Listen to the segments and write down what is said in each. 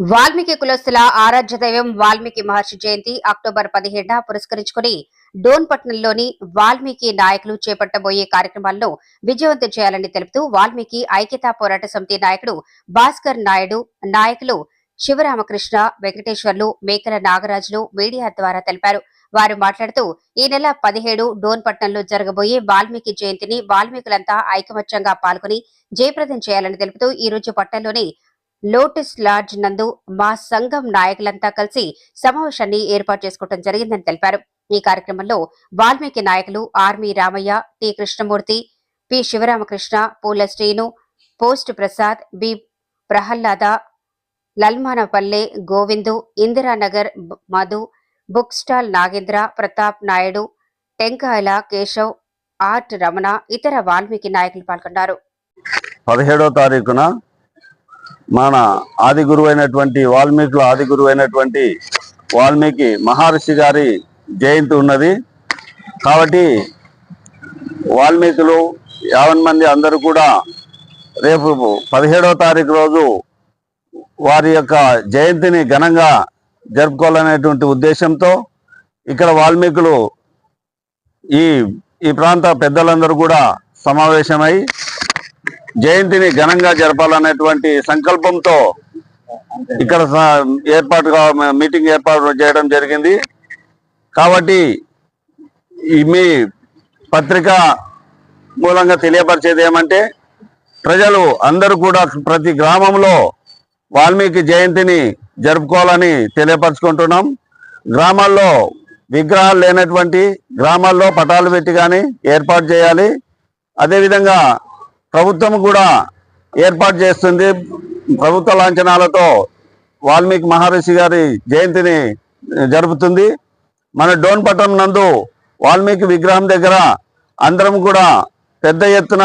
వాల్మీకి కులస్తుల ఆరాధ్య దైవం వాల్మీకి మహర్షి జయంతి అక్టోబర్ పదిహేడున పురస్కరించుకుని డోన్పట్నంలోని వాల్మీకి నాయకులు చేపట్టబోయే కార్యక్రమాలను విజయవంతం చేయాలని తెలుపుతూ వాల్మీకి ఐక్యతా పోరాట సమితి నాయకుడు భాస్కర్ నాయుడు నాయకులు శివరామకృష్ణ వెంకటేశ్వర్లు మేకల నాగరాజులు మీడియా ద్వారా తెలిపారు. వారు మాట్లాడుతూ ఈ నెల పదిహేడు డోన్పట్నంలో జరగబోయే వాల్మీకి జయంతిని వాల్మీకులంతా ఐకమత్యంగా పాల్గొని జయప్రదం చేయాలని తెలుపుతూ ఈ రోజు పట్టణంలోని లోటస్ లాడ్జ్ నందు మా సంఘం నాయకులంతా కలిసి సమావేశాన్ని ఏర్పాటు చేసుకోవడం జరిగిందని తెలిపారు. ఈ కార్యక్రమంలో వాల్మీకి నాయకులు army Ramaiah T Krishnamurthy P Sivaramakrishna Poola Srinu post Prasad B Prahlada Lalmanapalle Govindu Indiranagar Madhu book stall Nagendra Pratap Naidu Tenkayala Keshav art Ramana ఇతర వాల్మీకి నాయకులు పాల్గొన్నారు. పదిహేడో తారీఖున మన ఆది గురువైనటువంటి అయినటువంటి వాల్మీకుల ఆది గురువైనటువంటి అయినటువంటి వాల్మీకి మహర్షి గారి జయంతి ఉన్నది. కాబట్టి వాల్మీకులు యావన్ మంది అందరూ కూడా రేపు పదిహేడవ తారీఖు రోజు వారి యొక్క జయంతిని ఘనంగా జరుపుకోవాలనేటువంటి ఉద్దేశంతో ఇక్కడ వాల్మీకులు ఈ ఈ ప్రాంత పెద్దలందరూ కూడా సమావేశమై జయంతిని ఘనంగా జరపాలనేటువంటి సంకల్పంతో ఇక్కడ ఏర్పాటు ఏర్పాటుగా మీటింగ్ ఏర్పాటు చేయడం జరిగింది. కాబట్టి మీ పత్రిక మూలంగా తెలియపరిచేది ఏమంటే ప్రజలు అందరూ కూడా ప్రతి గ్రామంలో వాల్మీకి జయంతిని జరుపుకోవాలని తెలియపరచుకుంటున్నాం. గ్రామాల్లో విగ్రహాలు లేనటువంటి గ్రామాల్లో పటాలు పెట్టి కానీ ఏర్పాటు చేయాలి. అదేవిధంగా ప్రభుత్వం కూడా ఏర్పాటు చేస్తుంది. ప్రభుత్వ లాంఛనాలతో వాల్మీకి మహర్షి గారి జయంతిని జరుపుతుంది. మన డోన్ పట్టణం నందు వాల్మీకి విగ్రహం దగ్గర అందరం కూడా పెద్ద ఎత్తున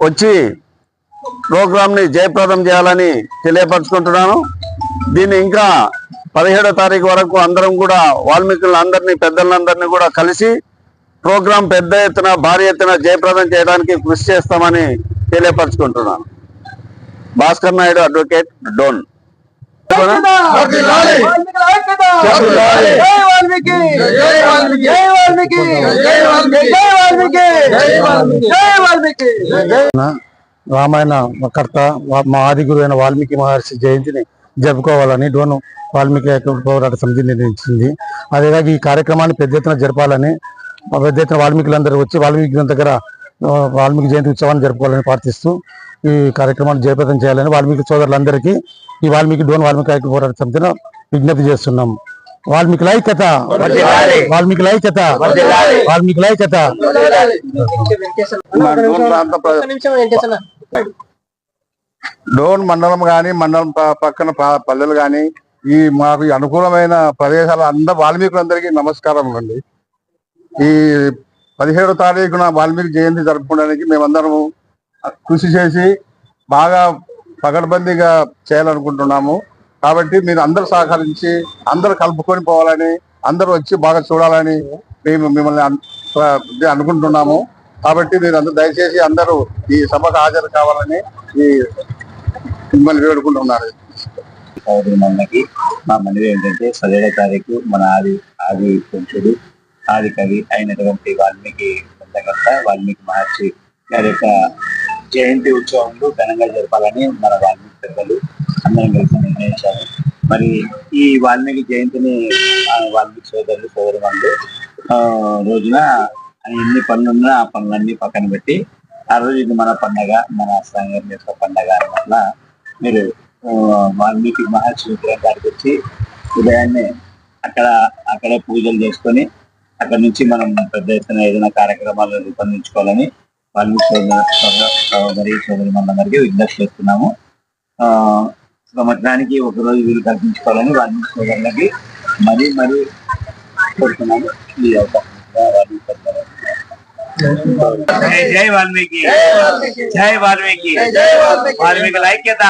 వచ్చి ప్రోగ్రాంని జయప్రదం చేయాలని తెలియపరచుకుంటున్నాను. దీన్ని ఇంకా పదిహేడో తారీఖు వరకు అందరం కూడా వాల్మీకులందరినీ పెద్దలందరినీ కూడా కలిసి ప్రోగ్రాం పెద్ద ఎత్తున భారీ ఎత్తున జయప్రదం చేయడానికి కృషి చేస్తామని తెలియపరచుకుంటున్నాను. భాస్కర్ నాయుడు అడ్వకేట్ డోన్. రామాయణ కర్త మా ఆది గురు అయిన వాల్మీకి మహర్షి జయంతిని జరుపుకోవాలని డోను వాల్మీకి పోరాట సమితి నిర్ణయించింది. అదేవిధంగా ఈ కార్యక్రమాన్ని పెద్ద ఎత్తున జరపాలని పెద్ద ఎత్తున వాల్మీకులందరూ వచ్చి వాల్మీకి దగ్గర వాల్మీకి జయంతి ఉత్సవాన్ని జరుపుకోవాలని ప్రార్థిస్తూ ఈ కార్యక్రమాన్ని జయప్రదం చేయాలని వాల్మీకి సోదరులందరికీ ఈ వాల్మీకి డోన్ వాల్మీకి ఐక్య పోరాట సమితిని విజ్ఞప్తి చేస్తున్నాం. వాల్మీకి ఐక్యత! వాల్మీకి ఐక్యత! వాల్మీకి ఐక్యత! మా డోన్ మండలం గాని మండలం పక్కన ప- పల్లెలు గాని ఈ మాకు ఈ అనుకూలమైన ప్రదేశాల అందరు వాల్మీకులందరికీ నమస్కారం అండి ఈ పదిహేడో తారీఖున వాల్మీకి జయంతి జరుపుకోవడానికి మేమందరము కృషి చేసి బాగా పగడబందీగా చేయాలనుకుంటున్నాము. కాబట్టి మీరు అందరూ సహకరించి అందరూ కలుపుకొని పోవాలని అందరూ వచ్చి బాగా చూడాలని మేము మిమ్మల్ని అనుకుంటున్నాము. కాబట్టి మీరు అందరూ దయచేసి అందరూ ఈ సభకు హాజరు కావాలని ఈ మిమ్మల్ని వేడుకుంటున్నారు. మా మనవి ఏంటంటే పదిహేడో తారీఖు మన ఆది ఆది పురుషుడు ఆది కవి అయినటువంటి వాల్మీకి గ్రంథకర్త వాల్మీకి మహర్షి గారి యొక్క జయంతి ఉత్సవంలో ఘనంగా జరపాలని మన వాల్మీకి పెద్దలు అందరం కలిసి నిర్ణయించారు మరి ఈ వాల్మీకి జయంతిని వాల్మీకి సోదరులు సోదరులు రోజున ఎన్ని పనులున్నా ఆ పనులన్నీ పక్కన పెట్టి ఆ రోజు ఇది మన పండగ మన సంఘం యొక్క పండగ వల్ల మీరు వాల్మీకి మహర్షి విగ్రహం కాడికి వచ్చి ఉదయాన్నే అక్కడ అక్కడే పూజలు చేసుకొని అక్కడ నుంచి మనం పెద్ద ఎత్తున ఏదైనా కార్యక్రమాలు రూపొందించుకోవాలని వాల్మీకి సోదరు సోదరి మనందరికీ విజ్ఞప్తి చేస్తున్నాము. ఆ సంవత్సరానికి ఒక రోజు వీలు కల్పించుకోవాలని వాల్మీకి సోదరులకి మరీ మరీ కోరుతున్నాము. ఈ జై వాల్మీకి. జై వాల్మీకి. వాల్మీకి. ఐక్యత.